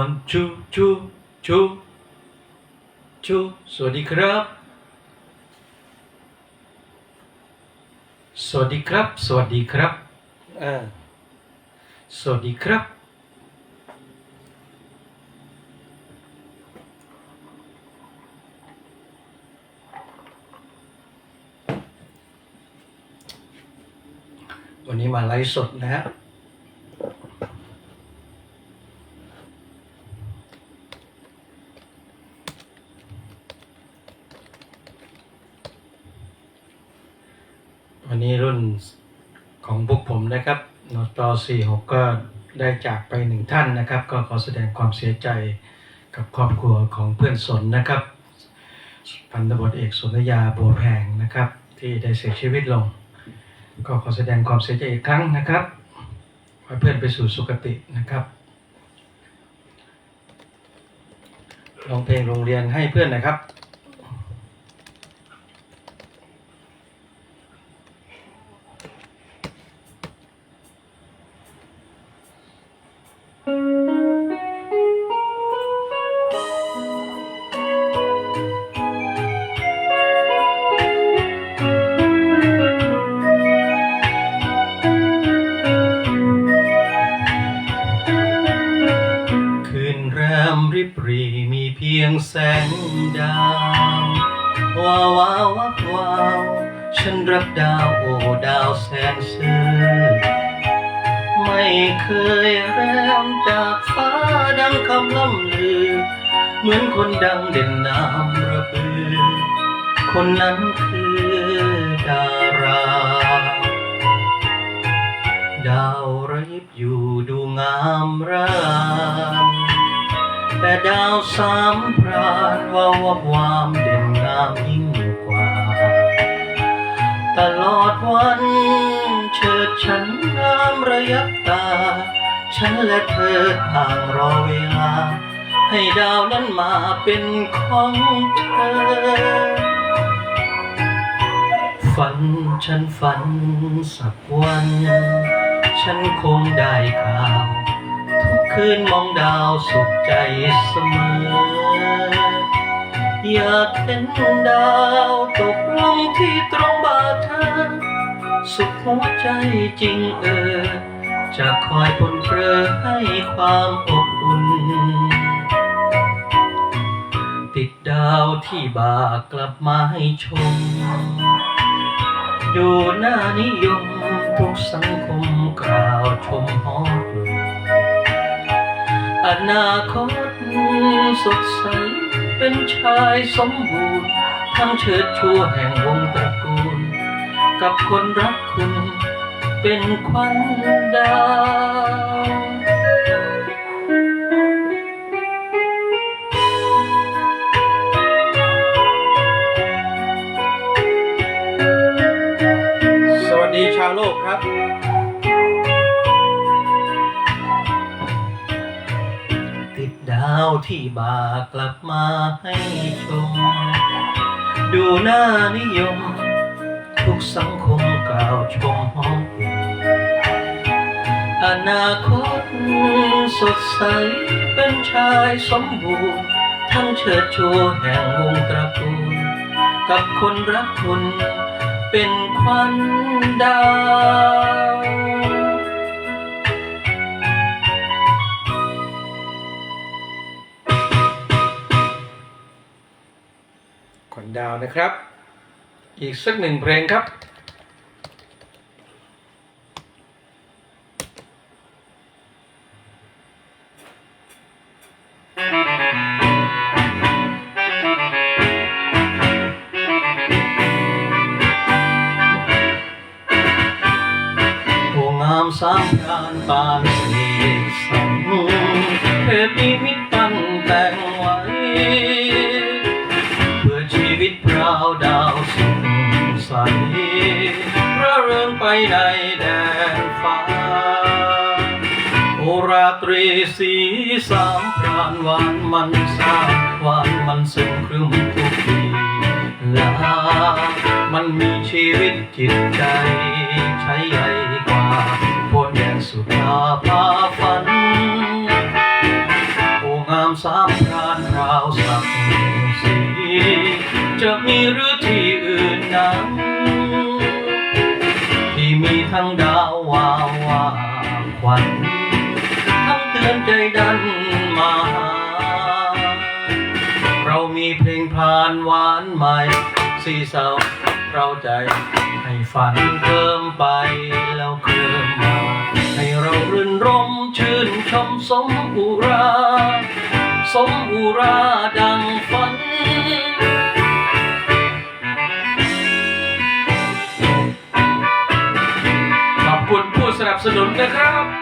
one two two two two สวัสดีครับ สวัสดีครับ สวัสดีครับอ่าสวัสดีครับ วันนี้มาไลฟ์สดนะฮะ วันนี้รุ่นของพวกผมนะครับ นต46 ก็ได้จากไปหนึ่งท่านนะครับ ก็ขอแสดงความเสียใจกับครอบครัวของเพื่อนสนนะครับพันตำรวจเอกสนธยาบัวแพงนะครับ ที่ได้เสียชีวิตลง ก็ขอแสดงความเสียใจอีกครั้งนะครับขอให้เพื่อนไปสู่สุคตินะครับร้องเพลงโรงเรียนให้เพื่อนนะครับ เหมือนคนดังเด่นนามระบือ คนนั้นคือดารา ดาวระยิบอยู่ดูงามรานแต่ดาวสามพรานว่าวับวามเด่นงามยิ่งกว่า ตลอดวันเชิดฉันงามระยับตา ฉันและเธอห่างรอเวลา ให้ดาวนั้นมาเป็นของเธอ ฝันฉันฝันสักวัน ฉันคงได้ข่าว ทุกคืนมองดาวสุขใจเสมอ อยากเห็นดาวตกลงที่ตรงบ่าเธอ สุขหัวใจจริงเออจะคอยปนเปื้อให้ความอบอุ่น ดาวที่บากลับมาให้ชม ดูหน้านิยมทุกสังคมกล่าวชมหอกลุ่มอนาคตสดใส เป็นชายสมบูรณ์ ทั้งเชิดชูแห่งวงตระกูล กับคนรักคุณเป็นควันดาว ที่บากลับมาให้ชม ดูหน้านิยม ทุกสังคมกล่าวชมหอมกลุ่นอนาคตสดใสเป็นชายสมบูรณ์ ทั้งเชิดชูแห่งวงตระกูล กับคนรักคุณเป็นควันดาว ดาวนะครับ อีกสักหนึ่งเพลงครับโองามสามพรานปานเสกสรรเทพนิมิตตั้งแต่งไว้ ใสระเริงไปในแดนฟ้า โอราตรีสีสามพรานหวานมันสาหวันมันสึกครึ้มทุกทีลามันมีชีวิตจิตใจ ใช้ใหญ่กว่าพนแดงสุดาพาฝัน โองามสามพรานราวสักสีจะมีหรือที่อื่นนั้น วัญทั้งเตือนใจดันมาหา เรามีเพลงพานหวานใหม่สีเศร้าเราใจ ให้ฝันเพิ่มไปแล้วเพิ่มมา ให้เรารื่นรมชื่นชมสมอุรา สมอุราดังฝัน สนุนนะครับ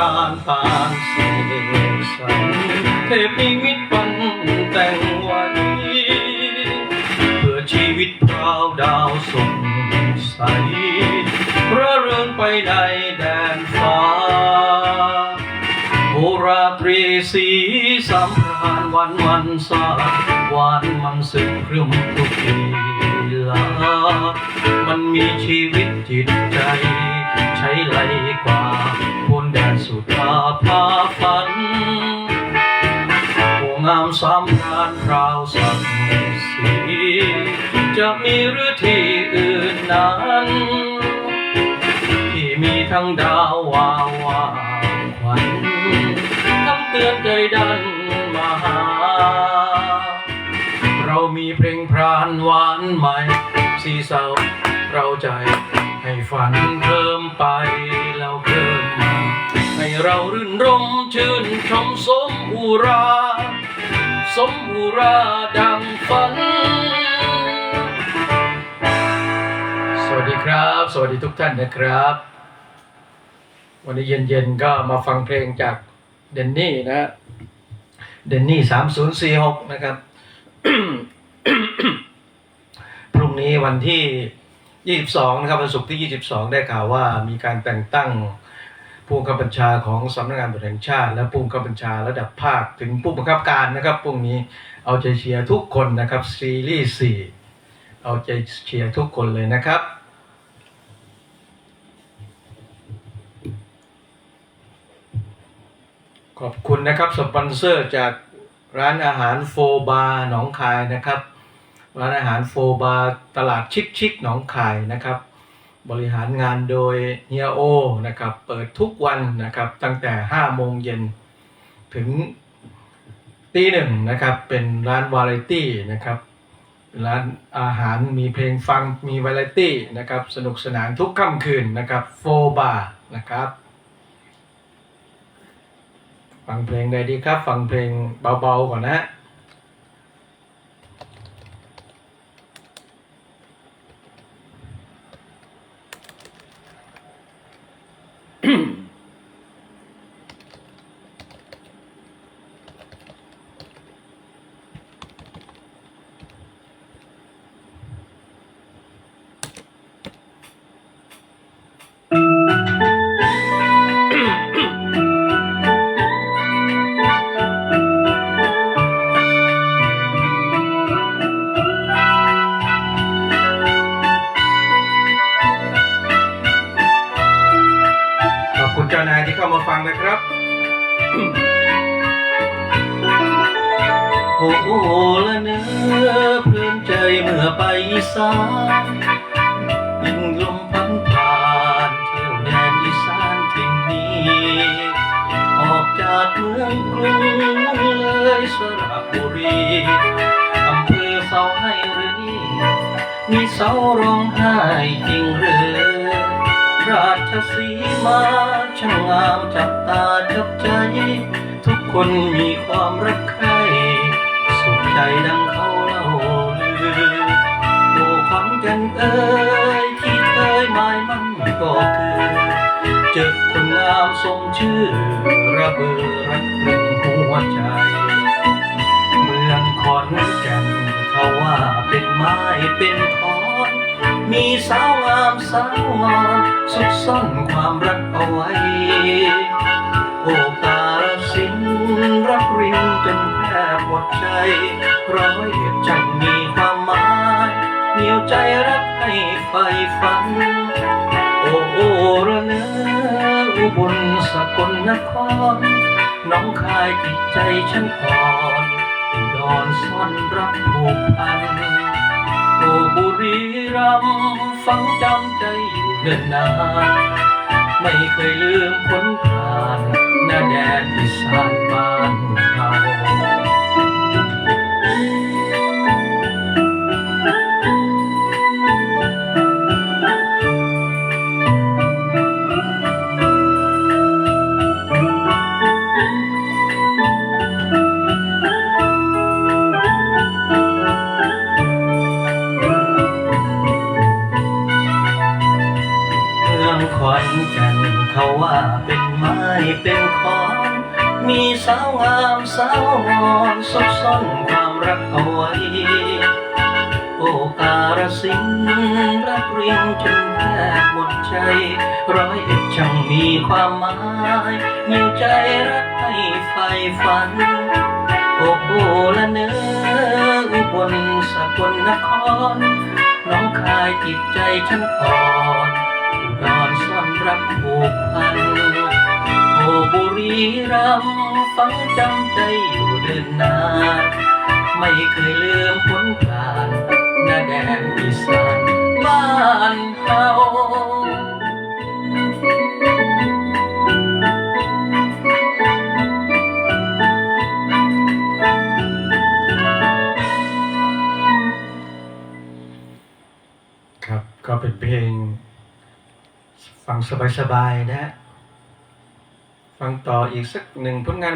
สารานปานเสกสรรเทพนิมิตปันแต่งไว้เพื่อชีวิตพราวดาวสดใสระเริงไปในแดนฟ้าโอราตรีสีสำราญวันวันสาวันมันสึกครึมทุกทีลา มันมีชีวิตจิตใจ ใช้ไหลกว่า พาฝันโองามสามพรานพราวสังสีจะมีหรือที่อื่นนั้น ที่มีทั้งดาววาววาขวัญทั้งเตือนใจดันมาหา เรามีเพลงพรานหวานใหม่สีเศร้าเราใจให้ฝันเพิ่มไป เรารื่นรมชื่นชมสมอุรา สมอุราดังฝัน สวัสดีครับ สวัสดีทุกท่านนะครับ วันนี้เย็นๆก็มาฟังเพลงจากเดนนี่นะเดนนี่สามศูนย์สี่หกนะครับ พรุ่งนี้วันที่22นะครับวันศุกร์ที่22ได้ข่าวว่ามีการแต่งตั้ง ผู้บังคับบัญชาของสำนักงานตำรวจแห่งชาติ และผู้บังคับบัญชาระดับภาคถึงผู้บังคับการนะครับพรุ่งนี้เอาใจเชียร์ทุกคนนะครับซีรีส์4เอาใจเชียร์ทุกคนเลยนะครับขอบคุณนะครับสปอนเซอร์จากร้านอาหารโฟบาร์หนองคายนะครับ ร้านอาหารโฟบาร์ตลาดชิคชิคหนองคายนะครับ บริหารงานโดยเฮียโอนะครับเปิดทุกวันนะครับตั้งแต่ 5 โมงเย็นถึงตีหนึ่งนะครับเป็นร้านวาไรตี้นะครับร้านอาหารมีเพลงฟังมีวาไรตี้นะครับสนุกสนานทุกค่ำคืนนะครับโฟบาร์นะครับฟังเพลงใดดีครับ ฟังเพลงเบาๆก่อนนะฮะ Mm-hmm. รีอำเภอเสาให้หรือนี่มีเศร้าร้องไห้จริงหรือราชสีมาช่างงามจับตาจับใจ ทุกคนมีความรักใคร่สุขใจดังเขาเล่าลือโอ้ขอนแกันเอ้ยที่เคยหมายมันก็คือเจอคนงามสมชื่อระเบือรักกลึงหัวใจ ขอนแก่นเขาว่าเป็นไม้เป็นขอนมีสาวงามสาวงามสุดซ่อนความรักเอาไว้ โอกาลสินรักริงจนแทบหมดใจร้อยเอ็ดจังมีความหมายเหนียวใจรักให้ไฟฝัน โอ้โอระเนื้ออุบลสกลนครน้องคายจิตใจฉันอ่อน อนซ่อนรักผูกพันโอบุรีรัมฝังจำใจอยู่เนินนานไม่เคยลืมผลผ่านหน้าแดนอีสานบ้านเรา ความหมายยิ่งใจรักให้ไฟฝัน โอ้โหละเนื้ออุบลสกลนคร น้องคายจิตใจฉันอ่อนนอุดรซ่อนรักผูกพัน โอ้บุรีรัมย์ฝังจำใจอยู่เดินนานไม่เคยลืมผลผ่านหน้าแดนอีสานบ้านเฮา ป็นเพลง ฟังสบายๆนะฮะฟังต่ออีกสักหนึ่งผลงาน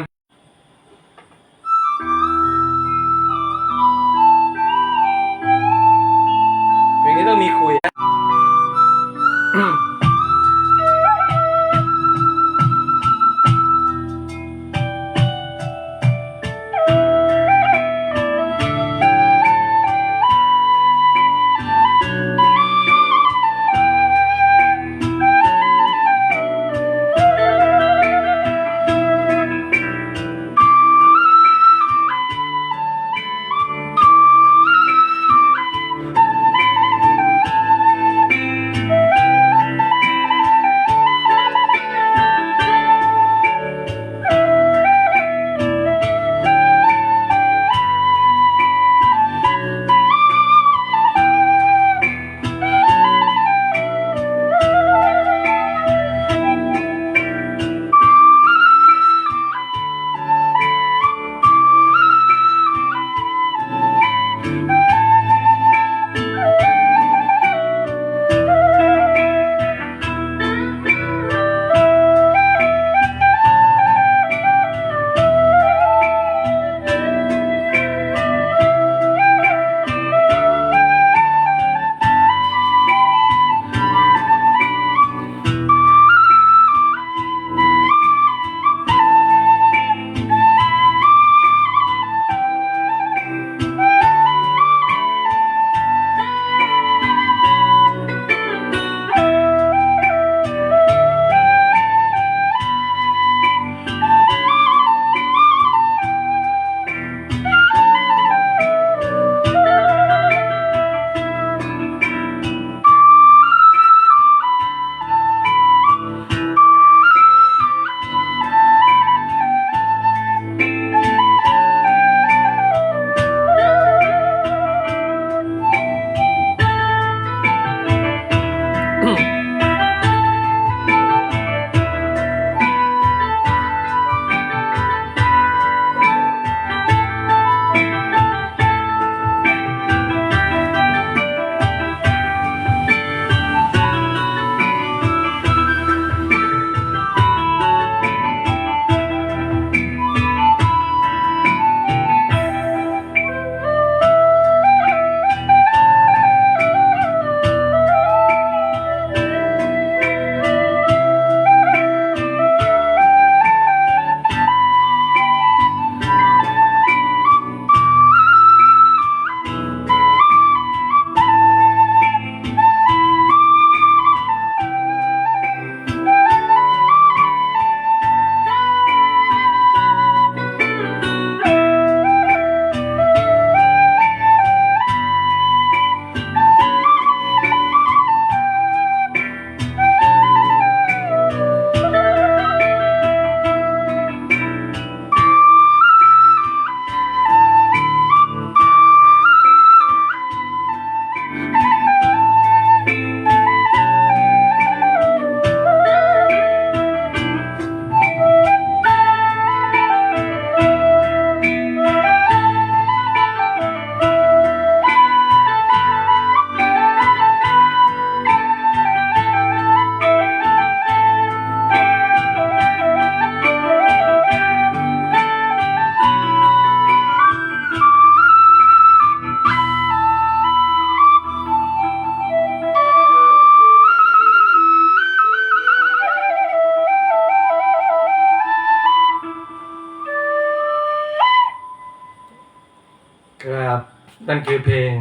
คือเพลง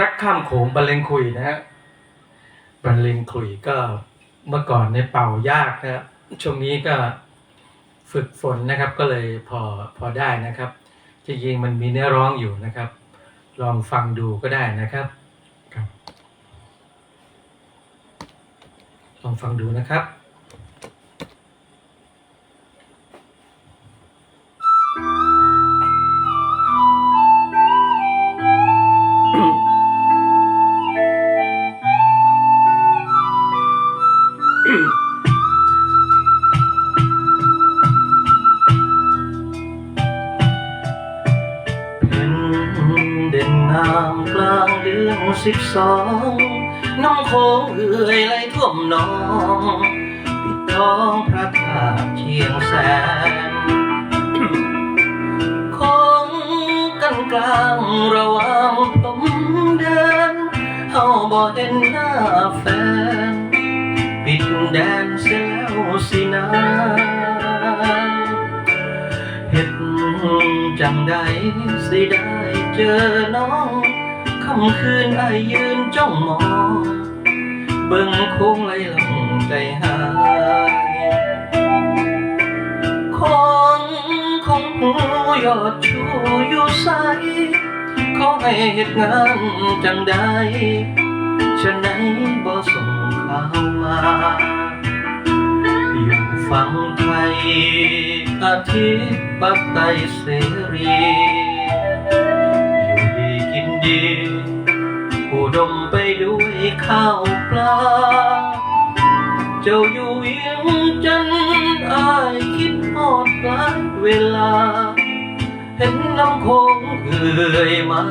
รักข้ามโขงบรรเลงคุยนะฮะบรรเลงคุยก็เมื่อก่อนในเป่ายากนะครับช่วงนี้ก็ฝึกฝนนะครับก็เลยพอพอได้นะครับจริงๆมันมีเนื้อร้องอยู่นะครับ ลองฟังดูก็ได้นะครับครับ ลองฟังดูนะครับ น้องพระธาตุเชียงแสนคงกันกลางระหว่างผมเดินเฮาบ่เห็นหน้าแฟน ปิดแดนเสียแล้วสินะเห็ดจังใดสิได้เจอน้องค่ำคืนไอายืนจ้องมอง เบิ่งโค้งไหลลงใจหา ของของหูยอดชูอยู่ใสขอให้เหตุงานจังใดฉะไหนบ่ส่งข่าวมาอยู่ฝั่งไทยอาทิตย์ปักไตเสรีอยู่ดีกินดีอุดมไปด้วยข้าวปลา เจ้าอยู่เวียงจันทน์อายคิด ดหลายเวลา เห็นน้ำคงเอื่อยมา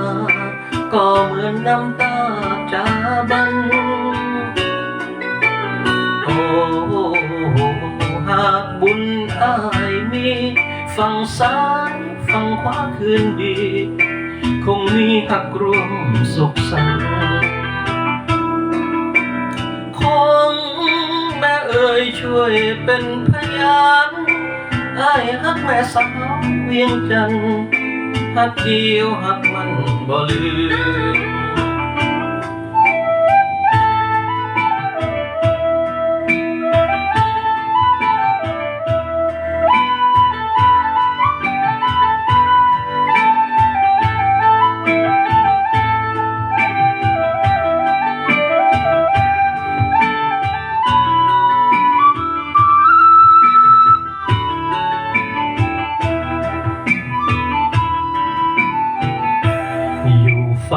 ก็เหมือนน้ำตาจาบันโอ้หากบุญอายมีฝั่งซ้ายฝั่งขวาคืนดี คงมีหักรวมสุขสันต์คงแม่เอ่ยช่วยเป็นพยาน ไอ้ฮักแม่สาวเวียงจันทร์ฮักเดียวฮักมันบ่ลืม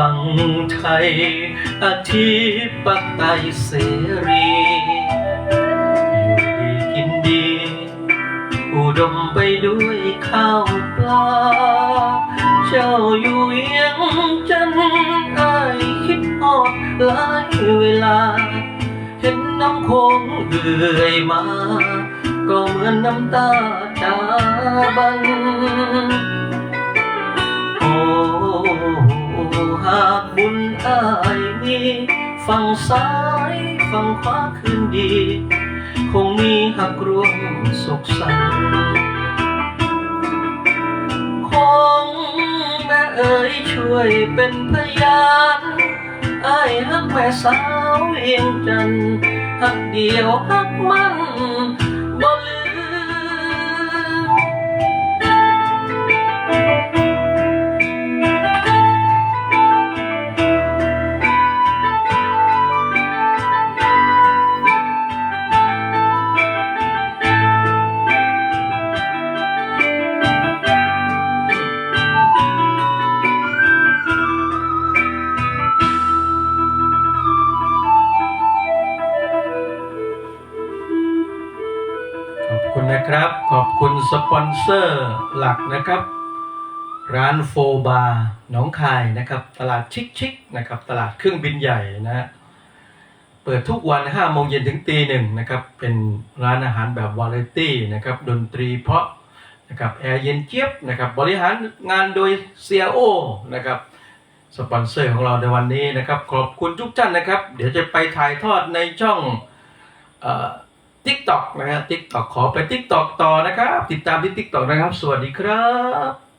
ฝั่งไทยอาทิปไตยเสรีอยู่ดีกินดี อุดมไปด้วยข้าวปลา เจ้าอยู่เวียงจันทน์อคิดอดหลายเวลา เห็นน้ำคงเอื่อยมา ก็เหมือนน้ำตาจาบัน หากบุญอายมีฝั่งซ้ายฝั่งขวาคืนดี คงมีหักรวมสุขสันต์คงแม่เอ๋ยช่วยเป็นพยานอายหักแม่สาวเวียงจันหักเดียวหักมันบ่ นะครับ ขอบคุณสปอนเซอร์หลักนะครับ ร้านโฟบาร์หนองคายนะครับ ตลาดชิคๆนะครับ ตลาดเครื่องบินใหญ่นะฮะเปิดทุกวัน5โมงเย็นถึงตีหนึ่งนะครับ เป็นร้านอาหารแบบวาไรตี้นะครับ ดนตรีเพราะนะครับแอร์เย็นเจี๊ยบนะครับ บริหารงานโดยเซียโอนะครับ สปอนเซอร์ของเราในวันนี้นะครับ ขอบคุณทุกท่านนะครับ เดี๋ยวจะไปถ่ายทอดในช่องเอ่อ ทิกตอกนะฮะทิกตอกขอไปทิกตอกต่อนะครับ ติดตามที่ทิกตอกนะครับ สวัสดีครับ